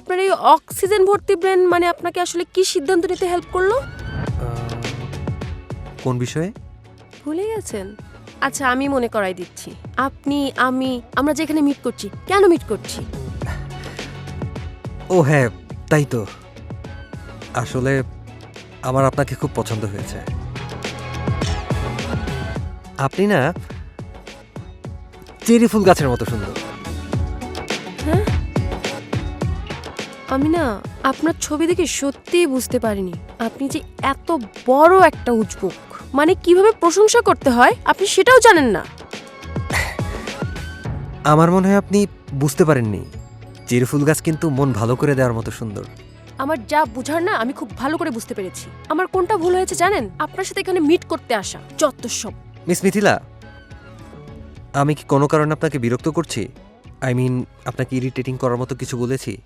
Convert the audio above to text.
আপনার এই অক্সিজেন ভর্তি ব্রেন মানে আপনাকে আসলে কি সিদ্ধান্ত নিতে হেল্প করল? কোন বিষয়ে? ভুলে গেছেন। আচ্ছা আমি মনে করাই দিচ্ছি। আপনি আমি আমরা যেখানে মিট করছি কেন মিট করছি? ও হ্যাঁ তাই তো। আসলে আমার আপনাকে খুব পছন্দ হয়েছে। আপনি না চেরি ফুল গাছের মতো সুন্দর। আমি না আপনার ছবি দেখে সত্যিই বুঝতে পারিনি। আপনি যে এত বড় একটা উজবুক। মানে কীভাবে প্রশংসা করতে হয় আপনি সেটাও জানেন না। আমার মনে হয় আপনি বুঝতে পারেননি। চেরি ফুল গাছ কিন্তু মন ভালো করে দেওয়ার মতো সুন্দর। আমার যা বুঝার না আমি খুব ভালো করে বুঝতে পেরেছি। আমার কোনটা ভুল হয়েছে জানেন? আপনার সাথে এখানে মিট করতে আসা যত সব। মিস মিথিলা আমি কি কোনো কারণে আপনাকে বিরক্ত করছি? আই মিন আপনাকে ইরিটেটিং করার মতো কিছু বলেছি?